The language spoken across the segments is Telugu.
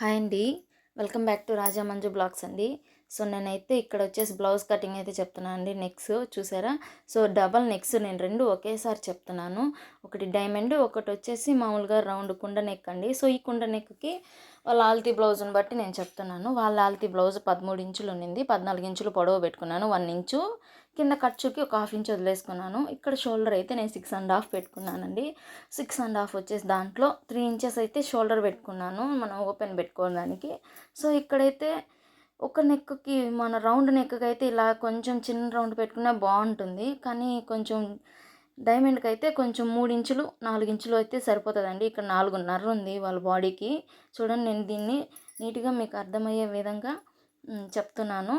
హాయ్ అండి. Welcome back to Raja Manju blogs అండి. సో నేనైతే ఇక్కడ వచ్చేసి బ్లౌజ్ కటింగ్ అయితే చెప్తున్నాను అండి నెక్స్ చూసారా? సో డబల్ నెక్స్ నేను రెండు ఒకేసారి చెప్తున్నాను. ఒకటి డైమండ్ ఒకటి వచ్చేసి మామూలుగా రౌండ్ కుండ నెక్ అండి. సో ఈ కుండ నెక్కి వాళ్ళ ఆల్తీ బ్లౌజ్ని బట్టి నేను చెప్తున్నాను. వాళ్ళ ఆల్తీ బ్లౌజ్ పదమూడు ఇంచులు ఉన్నింది పద్నాలుగు ఇంచులు పొడవు పెట్టుకున్నాను. One inch. కింద ఖర్చుకి ఒక హాఫ్ ఇంచ్ వదిలేసుకున్నాను. ఇక్కడ షోల్డర్ అయితే నేను సిక్స్ అండ్ హాఫ్ పెట్టుకున్నానండి. సిక్స్ అండ్ హాఫ్ వచ్చేసి దాంట్లో త్రీ ఇంచెస్ అయితే షోల్డర్ పెట్టుకున్నాను. మనం ఓపెన్ పెట్టుకోవడానికి. సో ఇక్కడైతే ఒక నెక్కి మన రౌండ్ నెక్కి అయితే ఇలా కొంచెం చిన్న రౌండ్ పెట్టుకున్నా బాగుంటుంది. కానీ కొంచెం డైమండ్కి అయితే కొంచెం మూడు ఇంచులు నాలుగు ఇంచులు అయితే సరిపోతుందండి. ఇక్కడ నాలుగున్నర ఉంది వాళ్ళ బాడీకి. చూడండి నేను దీన్ని నీట్గా మీకు అర్థమయ్యే విధంగా చెప్తున్నాను.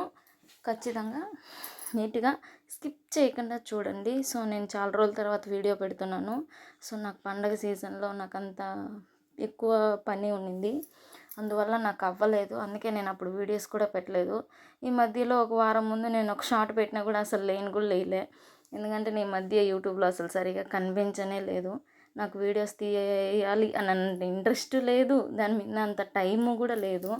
ఖచ్చితంగా నీట్గా స్కిప్ చేయకుండా చూడండి. సో నేను చాలా రోజుల తర్వాత వీడియో పెడుతున్నాను. సో నాకు పండగ సీజన్లో నాకు అంత ఎక్కువ పని ఉండింది. అందువల్ల నాకు అవ్వలేదు అందుకే నేను అప్పుడు వీడియోస్ కూడా పెట్టలేదు. ఈ మధ్యలో ఒక వారం ముందు నేను ఒక షార్ట్ పెట్టినా కూడా అసలు లేని కూడా లేలే ఎందుకంటే నేను మధ్య యూట్యూబ్లో అసలు సరిగా కనిపించనే లేదు. నాకు వీడియోస్ తీయాలి అని ఇంట్రెస్ట్ లేదు. దాని మీద అంత టైము కూడా లేదు.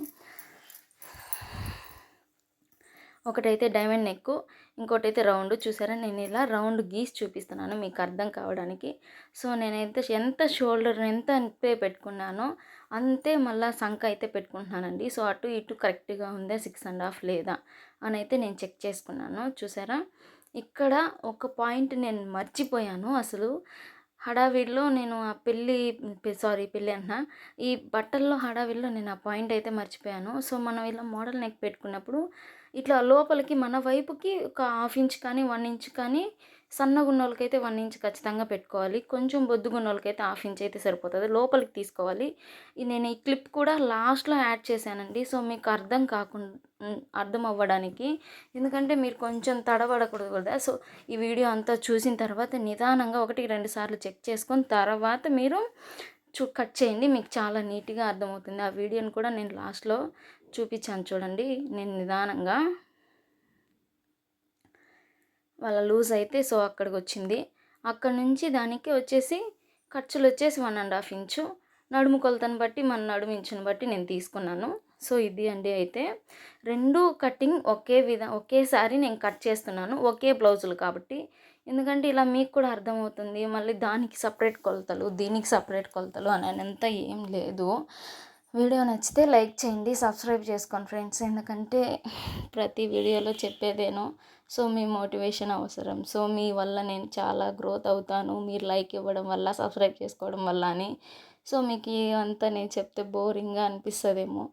ఒకటైతే డైమండ్ నెక్ ఇంకోటి అయితే రౌండ్. చూసారా? నేను ఇలా రౌండ్ గీసి చూపిస్తున్నాను మీకు అర్థం కావడానికి. సో నేనైతే ఎంత షోల్డర్ ఎంత పే పెట్టుకున్నానో అంతే మళ్ళీ సంఖ అయితే పెట్టుకుంటున్నానండి. సో అటు ఇటు కరెక్ట్గా ఉందా సిక్స్ అండ్ హాఫ్ లేదా అని అయితే నేను చెక్ చేసుకున్నాను. చూసారా? ఇక్కడ ఒక పాయింట్ నేను మర్చిపోయాను అసలు. హడావిడిలో నేను ఆ పెళ్ళి సారీ పెళ్ళి అంటున్నా. ఈ బట్టల్లో హడావిడిలో నేను ఆ పాయింట్ అయితే మర్చిపోయాను. సో మనం ఇలా మోడల్ నెక్ పెట్టుకున్నప్పుడు ఇట్లా లోపలికి మన వైపుకి ఒక హాఫ్ ఇంచ్ కానీ వన్ ఇంచ్ కానీ సన్నగా ఉన్న వాళ్ళకైతే వన్ ఇంచ్ ఖచ్చితంగా పెట్టుకోవాలి. కొంచెం బొద్దుగున్న వాళ్ళకైతే హాఫ్ ఇంచ్ అయితే సరిపోతుంది. లోపలికి తీసుకోవాలి. నేను ఈ క్లిప్ కూడా లాస్ట్లో యాడ్ చేశానండి. సో మీకు అర్థం కాకుండా అర్థం అవ్వడానికి. ఎందుకంటే మీరు కొంచెం తడబడకూడదు కదా. సో ఈ వీడియో అంతా చూసిన తర్వాత నిదానంగా ఒకటి రెండు సార్లు చెక్ చేసుకొని తర్వాత మీరు చూ కట్ చేయండి. మీకు చాలా నీట్గా అర్థమవుతుంది. ఆ వీడియోని కూడా నేను లాస్ట్లో చూపించాను చూడండి. నేను నిదానంగా వాళ్ళ లూజ్ అయితే సో అక్కడికి వచ్చింది అక్కడ నుంచి దానికి వచ్చేసి ఖర్చులు వచ్చేసి వన్ అండ్ హాఫ్ ఇంచు. నడుము కొలతను బట్టి మన నడుము ఇంచుని బట్టి నేను తీసుకున్నాను. సో ఇది అండి అయితే. రెండు కటింగ్ ఒకే విధ ఒకేసారి నేను కట్ చేస్తున్నాను. ఒకే బ్లౌజులు కాబట్టి. ఎందుకంటే ఇలా మీకు కూడా అర్థమవుతుంది. మళ్ళీ దానికి సపరేట్ కొలతలు దీనికి సపరేట్ కొలతలు అని అంత ఏం లేదు. వీడియో నచ్చితే లైక్ చేయండి సబ్స్క్రైబ్ చేసుకోండి ఫ్రెండ్స్. ఎందుకంటే ప్రతి వీడియోలో చెప్పేదేనో. సో మీ మోటివేషన్ అవసరం. సో మీ వల్ల నేను చాలా గ్రోత్ అవుతాను. మీరు లైక్ ఇవ్వడం వల్ల సబ్స్క్రైబ్ చేసుకోవడం వల్ల అని. సో మీకు అంతా నేను చెప్తే బోరింగ్గా అనిపిస్తుందేమో.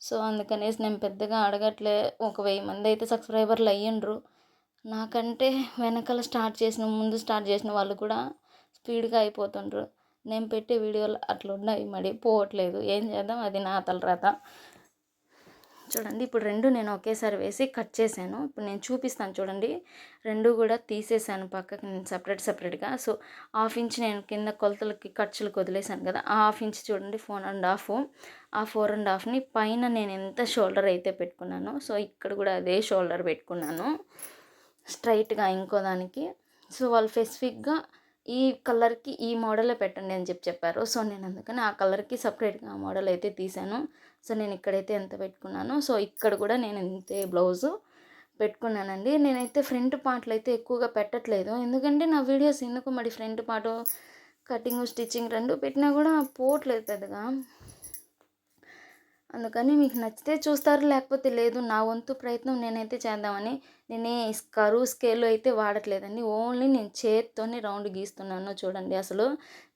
సో అందుకనేసి నేను పెద్దగా అడగట్లే. ఒక వెయ్యి మంది అయితే సబ్స్క్రైబర్లు అయ్యిండ్రు. నాకంటే వెనకాల స్టార్ట్ చేసిన ముందు స్టార్ట్ చేసిన వాళ్ళు కూడా స్పీడ్గా అయిపోతుండ్రు. నేను పెట్టే వీడియోలు అట్లా ఉన్నాయి మరి పోవట్లేదు. ఏం చేద్దాం? అది నా తలరాత. చూడండి ఇప్పుడు రెండు నేను ఒకేసారి వేసి కట్ చేశాను. ఇప్పుడు నేను చూపిస్తాను చూడండి. రెండు కూడా తీసేసాను పక్కకి నేను సపరేట్ సపరేట్గా సో హాఫ్ ఇంచ్ నేను కింద కొలతలకి ఖర్చులకు వదిలేసాను కదా. ఆ హాఫ్ ఇంచ్ చూడండి ఫోర్ అండ్ హాఫ్ ఆ ఫోర్ అండ్ హాఫ్ని పైన నేను ఎంత షోల్డర్ అయితే పెట్టుకున్నానో సో ఇక్కడ కూడా అదే షోల్డర్ పెట్టుకున్నాను. స్ట్రైట్గా ఇంకో దానికి. సో వాళ్ళు స్పెసిఫిక్గా ఈ కలర్కి ఈ మోడలే పెట్టండి అని చెప్పి చెప్పారు. సో నేను అందుకని ఆ కలర్కి సపరేట్గా ఆ మోడల్ అయితే తీసాను. సో నేను ఇక్కడైతే ఎంత పెట్టుకున్నాను సో ఇక్కడ కూడా నేను ఇంతే బ్లౌజు పెట్టుకున్నానండి. నేనైతే ఫ్రంట్ పార్ట్లు అయితే ఎక్కువగా పెట్టట్లేదు. ఎందుకంటే నా వీడియోస్ ఎందుకు మరి ఫ్రంట్ పార్ట్ కటింగ్ స్టిచ్చింగ్ రెండు పెట్టినా కూడా పోవట్లేదు పెద్దగా. అందుకని మీకు నచ్చితే చూస్తారు లేకపోతే లేదు నా వంతు ప్రయత్నం నేనైతే చేద్దామని నేనే కరువు స్కేల్ అయితే వాడట్లేదండి. ఓన్లీ నేను చేత్తోనే రౌండ్ గీస్తున్నాను చూడండి అసలు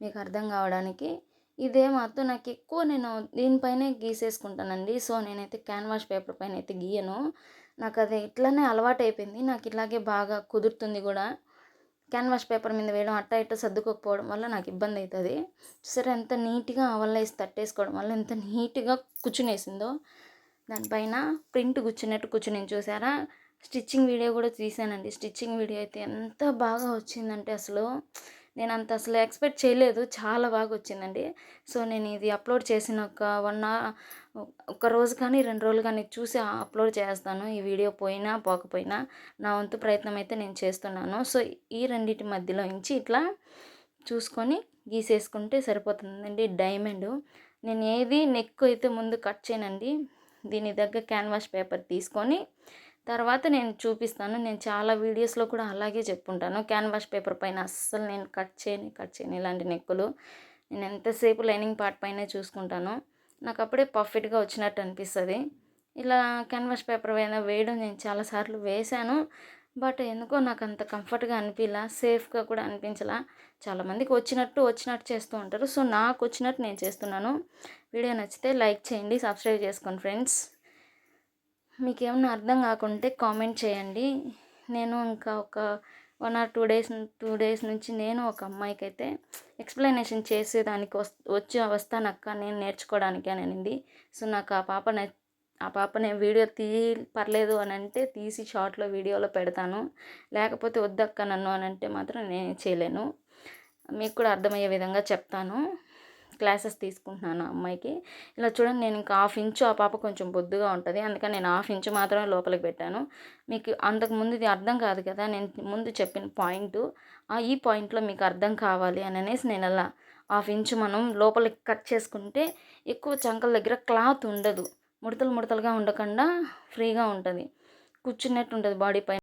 మీకు అర్థం కావడానికి. ఇదే మాత్రం నాకు ఎక్కువ నేను దీనిపైనే గీసేసుకుంటానండి. సో నేనైతే క్యాన్వాష్ పేపర్ పైన అయితే గీయను. నాకు అది ఇట్లానే అలవాటు అయిపోయింది నాకు ఇలాగే బాగా కుదురుతుంది కూడా. క్యాన్వాష్ పేపర్ మీద వేయడం అట్ట ఇట్ట సర్దుకోకపోవడం వల్ల నాకు ఇబ్బంది అవుతుంది సరే ఎంత నీట్గా అవల్ల వేసి తట్టేసుకోవడం వల్ల ఎంత నీట్గా కూర్చునేసిందో. దానిపైన ప్రింట్ కూర్చున్నట్టు కూర్చుని చూసారా స్టిచ్చింగ్ వీడియో కూడా తీసానండి. స్టిచ్చింగ్ వీడియో అయితే ఎంత బాగా వచ్చిందంటే అసలు నేను అంత అసలు ఎక్స్పెక్ట్ చేయలేదు. చాలా బాగా వచ్చిందండి. సో నేను ఇది అప్లోడ్ చేసిన ఒక వన్ ఒక రోజు కానీ రెండు రోజులు కానీ చూసి అప్లోడ్ చేస్తాను. ఈ వీడియో పోయినా పోకపోయినా నా వంతు ప్రయత్నం అయితే నేను చేస్తున్నాను. సో ఈ రెండింటి మధ్యలో నుంచి ఇట్లా చూసుకొని గీసేసుకుంటే సరిపోతుందండి డైమండ్. నేను ఏది నెక్ అయితే ముందు కట్ చేయనండి. దీని దగ్గర క్యాన్వాస్ పేపర్ తీసుకొని తర్వాత నేను చూపిస్తాను. నేను చాలా వీడియోస్లో కూడా అలాగే చెప్పుంటాను. క్యాన్వాస్ పేపర్ పైన అస్సలు నేను కట్ చేయని కట్ చేయని ఇలాంటి నెక్కులు. నేను ఎంతసేపు లైనింగ్ పార్ట్ పైన చూసుకుంటాను. నాకు అప్పుడే పర్ఫెక్ట్గా వచ్చినట్టు అనిపిస్తుంది. ఇలా క్యాన్వాస్ పేపర్ పైన వేయడం నేను చాలాసార్లు వేశాను. బట్ ఎందుకో నాకు అంత కంఫర్ట్గా అనిపించలా సేఫ్గా కూడా అనిపించలా. చాలామందికి వచ్చినట్టు వచ్చినట్టు చేస్తూ ఉంటారు. సో నాకు వచ్చినట్టు నేను చేస్తున్నాను. వీడియో నచ్చితే లైక్ చేయండి సబ్స్క్రైబ్ చేసుకోండి ఫ్రెండ్స్. మీకు ఏమన్నా అర్థం కాకుంటే కామెంట్ చేయండి. నేను ఇంకా ఒక one or two days two days నుంచి నేను ఒక అమ్మాయికి అయితే ఎక్స్ప్లెనేషన్ చేసేదానికి వస్ వచ్చి వస్తానక్క నేను నేర్చుకోవడానికి అని అనింది. సో నాకు ఆ పాప ఆ పాప నేను వీడియో తీ పర్లేదు అని అంటే తీసి షార్ట్లో వీడియోలో పెడతాను. లేకపోతే వద్దక్క నన్ను అని అంటే మాత్రం నేను చేయలేను. మీకు కూడా అర్థమయ్యే విధంగా చెప్తాను. క్లాసెస్ తీసుకుంటున్నాను అమ్మాయికి. ఇలా చూడండి నేను ఇంకా హాఫ్ ఇంచు ఆ పాప కొంచెం బొద్దుగా ఉంటుంది. అందుకని నేను హాఫ్ ఇంచు మాత్రమే లోపలికి పెట్టాను. మీకు అంతకు ముందు ఇది అర్థం కాదు కదా నేను ముందు చెప్పిన పాయింట్. ఈ పాయింట్లో మీకు అర్థం కావాలి అని అనేసి నేను అలా హాఫ్ ఇంచు మనం లోపలికి కట్ చేసుకుంటే ఎక్కువ చంకల దగ్గర క్లాత్ ఉండదు. ముడతలు ముడతలుగా ఉండకుండా ఫ్రీగా ఉంటుంది. కూర్చున్నట్టు ఉంటుంది బాడీ పైన.